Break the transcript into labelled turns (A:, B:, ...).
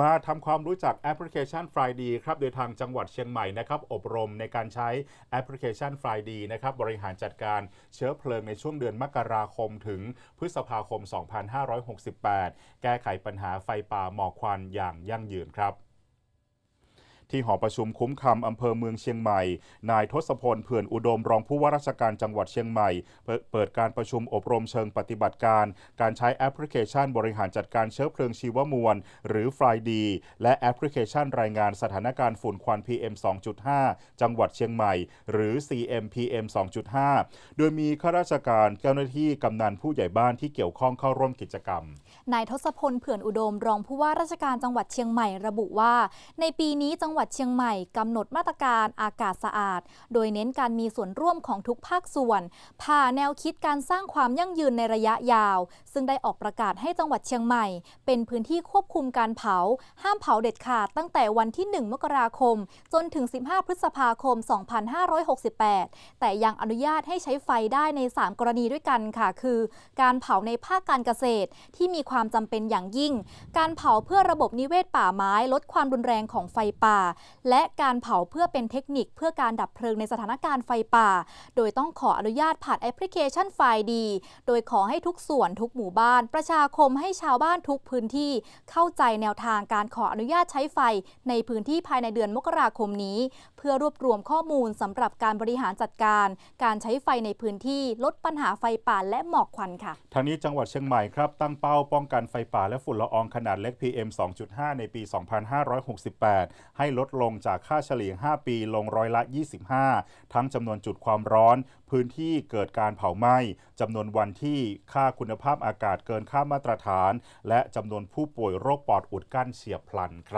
A: มาทำความรู้จักแอปพลิเคชัน Friday ครับ โดยทางจังหวัดเชียงใหม่นะครับ อบรมในการใช้แอปพลิเคชัน Friday นะครับ บริหารจัดการเชื้อเพลิงในช่วงเดือนมกราคมถึงพฤษภาคม 2568 แก้ไขปัญหาไฟป่าหมอกควันอย่างยั่งยืนครับ ที่หอประชุมคุ้มคำอำเภอเมืองเชียงใหม่ นายทศพลเผื่อนอุดมรองผู้ว่าราชการจังหวัดเชียงใหม่ เปิดการประชุมอบรมเชิงปฏิบัติการ การใช้แอปพลิเคชันบริหารจัดการเชื้อเพลิงชีวมวล หรือ Friday และแอปพลิเคชันรายงานสถานการณ์ฝุ่นควัน PM 2.5 จังหวัดเชียงใหม่ หรือ CMPM 2.5 โดยมีข้าราชการเจ้าหน้าที่กำนันผู้ใหญ่บ้านที่เกี่ยวข้องเข้าร่วมกิจกรรม
B: นายทศพลเผื่อนอุดมรองผู้ว่าราชการจังหวัดเชียงใหม่ระบุว่า ในปีนี้จังหวัดวัดเชียงใหม่กำหนดมาตรการอากาศสะอาด โดยเน้นการมีส่วนร่วมของทุกภาคส่วน ผ่าแนวคิดการสร้างความยั่งยืนในระยะยาว ซึ่งได้ออกประกาศให้จังหวัดเชียงใหม่ เป็นพื้นที่ควบคุมการเผา ห้ามเผาเด็ดขาดตั้งแต่วันที่ 1 มกราคม จนถึง 15 พฤษภาคม 2568 แต่ยังอนุญาตให้ใช้ไฟได้ใน 3 กรณีด้วยกันค่ะ คือ การเผาในภาคการเกษตรที่มีความจำเป็นอย่างยิ่ง การเผาเพื่อระบบนิเวศป่าไม้ลดความรุนแรงของไฟป่าและการเผาเพื่อเป็นเทคนิคเพื่อการดับเพลิงในสถานการณ์ไฟป่า โดยต้องขออนุญาตผ่านแอปพลิเคชันไฟดี โดยขอให้ทุกส่วนทุกหมู่บ้าน ประชาคมให้ชาวบ้านทุกพื้นที่เข้าใจแนวทางการขออนุญาตใช้ไฟในพื้นที่ภายในเดือนมกราคมนี้ เพื่อรวบรวมข้อมูลสำหรับการบริหารจัดการ การใช้ไฟในพื้นที่ลดปัญหาไฟป่าและหมอกควันค่ะ
A: ทางนี้จังหวัดเชียงใหม่ครับ ตั้งเป้าป้องกันไฟป่าและฝุ่นละอองขนาดเล็ก PM 2.5 ในปี 2568 ให้ลดลงจากค่าเฉลี่ย 5 ปีลงร้อยละ 25 ทั้งจำนวนจุดความร้อน พื้นที่เกิดการเผาไหม้จำนวนวันที่ค่าคุณภาพอากาศเกินค่ามาตรฐาน และจำนวนผู้ป่วยโรคปอดอุดกั้นเฉียบพลันครับ